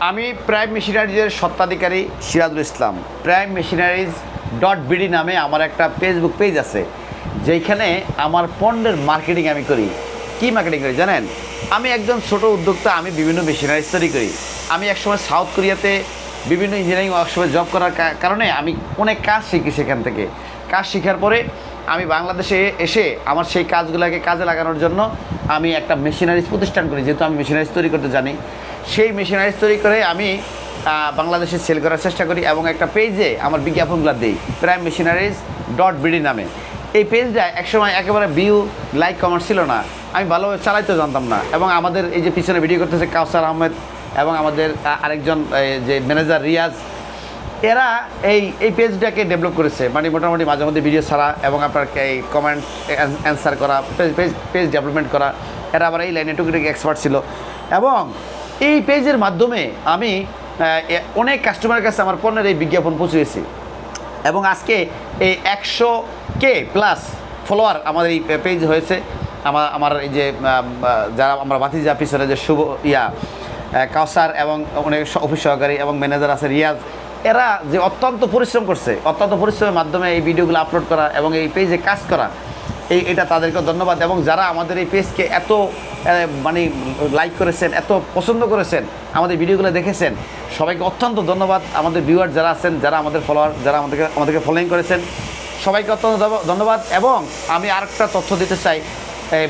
আমি প্রাইম মেশিনারিজের সত্ত্বাধিকারী Sirajul Islam. Prime machineries dot BD নামে আমার একটা ফেসবুক পেজ আছে যেখানে আমার পণ্যের মার্কেটিং আমি করি। কি মার্কেটিং করি জানেন? আমি একজন ছোট উদ্যোক্তা, আমি বিভিন্ন মেশিনারিজ তৈরি করি। আমি একসময় সাউথ কোরিয়াতে বিভিন্ন ইঞ্জিনিয়ারিং ওয়ার্কশপে জব করার কারণে আমি অনেক কাজ শিখি সেখান থেকে। কাজ শেখার পরে আমি বাংলাদেশে এসে আমার সেই কাজগুলোকে কাজে লাগানোর জন্য আমি একটা মেশিনারিজ প্রতিষ্ঠান করি, যেহেতু আমি মেশিনারিজ তৈরি করতে জানি। সেই মেশিনারিজ তৈরি করে আমি বাংলাদেশে সেল করার চেষ্টা করি এবং একটা পেজে আমার বিজ্ঞাপনগুলো দিই প্রাইম মেশিনারিজ ডট বিডি নামে। এই পেজটা একসময় একেবারে ভিউ, লাইক কমেন্ট ছিল না। আমি ভালোভাবে চালাইতে জানতাম না এবং আমাদের এই যে পিছনে ভিডিও করতেছে কাউসার আহমেদ এবং আমাদের আরেকজন যে ম্যানেজার রিয়াজ এরা এই এই পেজটাকে ডেভেলপ করেছে। মানে মোটামুটি মাঝে মধ্যে ভিডিও ছাড়া এবং আপনার এই কমেন্ট অ্যান্সার করা পেজ পেজ ডেভেলপমেন্ট করা, এরা আবার এই লাইনে টুকিটাকি এক্সপার্ট ছিল। এবং এই পেজের মাধ্যমে আমি অনেক কাস্টমারের কাছে আমার পণ্যের এই বিজ্ঞাপন পৌঁছেছি। এবং আজকে এই একশো কে প্লাস ফলোয়ার আমাদের এই পেজ হয়েছে। আমার আমার এই যে যারা আমরা বাতি বাতিজা পিছনে যে শুভ, ইয়া কাউসার এবং অনেক অফিস সহকারী এবং ম্যানেজার আছে রিয়াজ এরা যে অত্যন্ত পরিশ্রম করছে, অত্যন্ত পরিশ্রমের মাধ্যমে এই ভিডিওগুলো আপলোড করা এবং এই পেজে কাজ করা, এই এটা তাদেরকে ধন্যবাদ। এবং যারা আমাদের এই পেজকে এত মানে লাইক করেছেন, এত পছন্দ করেছেন, আমাদের ভিডিওগুলো দেখেছেন, সবাইকে অত্যন্ত ধন্যবাদ। আমাদের ভিউয়ার যারা আছেন, যারা আমাদের ফলোয়ার যারা আমাদেরকে আমাদেরকে ফলোইং করেছেন, সবাইকে অত্যন্ত ধন্যবাদ- এবং আমি আরেকটা তথ্য দিতে চাই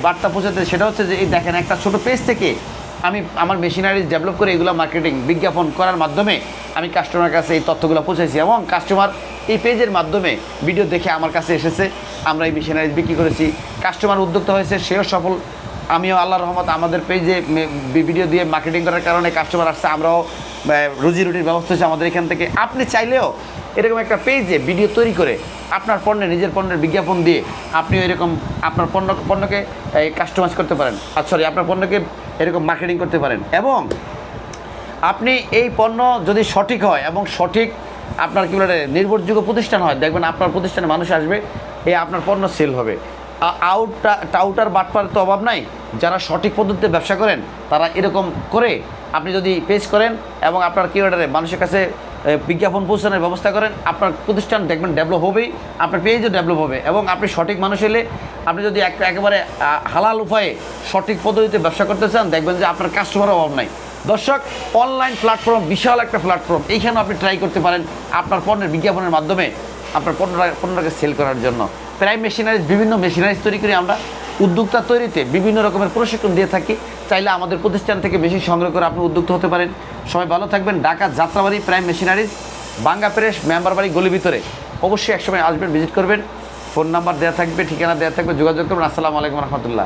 বার্তা পৌঁছাতে, সেটা হচ্ছে যে, এই দেখেন একটা ছোট পেজ থেকে আমি আমার মেশিনারিজ ডেভেলপ করে এগুলো মার্কেটিং বিজ্ঞাপন করার মাধ্যমে আমি কাস্টমার কাছে এই তথ্যগুলো পৌঁছেছি এবং কাস্টমার এই পেজের মাধ্যমে ভিডিও দেখে আমার কাছে এসেছে। আমরা এই মেশিনারিজ বিক্রি করেছি। কাস্টমার উদ্যোক্তা হয়েছে, সেও সফল। আমিও আল্লাহ রহমত আমাদের পেজে ভিডিও দিয়ে মার্কেটিং করার কারণে কাস্টমার আসছে, আমরাও রুজি রুটির ব্যবস্থা হচ্ছে আমাদের এখান থেকে। আপনি চাইলেও এরকম একটা পেজে ভিডিও তৈরি করে আপনার পণ্যে, নিজের পণ্যের বিজ্ঞাপন দিয়ে আপনিও এরকম আপনার পণ্য পণ্যকে কাস্টমাইজ করতে পারেন। আর সরি আপনার পণ্যকে এরকম মার্কেটিং করতে পারেন। এবং আপনি এই পণ্য যদি সঠিক হয় এবং সঠিক আপনার কী বলে নির্ভরযোগ্য প্রতিষ্ঠান হয়, দেখবেন আপনার প্রতিষ্ঠানে মানুষ আসবে এই আপনার পণ্য সেল হবে। আউটটা টাউটার বাটপার তো অভাব নাই, যারা সঠিক পদ্ধতিতে ব্যবসা করেন, তারা এরকম করে আপনি যদি পেজ করেন এবং আপনার কী অর্ডারে মানুষের কাছে বিজ্ঞাপন পৌঁছানোর ব্যবস্থা করেন, আপনার প্রতিষ্ঠান দেখবেন ডেভেলপ হবেই, আপনার পেজও ডেভেলপ হবে এবং আপনি সঠিক মানুষ হলে আপনি যদি এক, একেবারে হালাল উপায়ে সঠিক পদ্ধতিতে ব্যবসা করতে চান, দেখবেন যে আপনার কাস্টমার অভাব নাই। দর্শক অনলাইন প্ল্যাটফর্ম বিশাল একটা প্ল্যাটফর্ম এইখানেও আপনি ট্রাই করতে পারেন আপনার পণ্যের বিজ্ঞাপনের মাধ্যমে আপনার পণ্যটা, পণ্যটাকে সেল করার জন্য। প্রায় মেশিনারিজ বিভিন্ন মেশিনারিজ তৈরি করি আমরা। উদ্যোক্তা তৈরিতে বিভিন্ন রকমের প্রশিক্ষণ দিয়ে থাকি। চাইলে আমাদের প্রতিষ্ঠান থেকে বেশি সংগ্রহ করে আপনি উদ্যোক্তা হতে পারেন। সবাই ভালো থাকবেন। ঢাকা যাত্রাবাড়ি প্রাইম মেশিনারিজ বাঙ্গা প্রেস মেম্বারবাড়ি গলি ভিতরে। অবশ্যই একসময় আসবেন ভিজিট করবেন। ফোন নাম্বার দেওয়া থাকবে, ঠিকানা দেওয়া থাকবে, যোগাযোগ করবেন আসসালামু আলাইকুম রহমতুল্লাহ।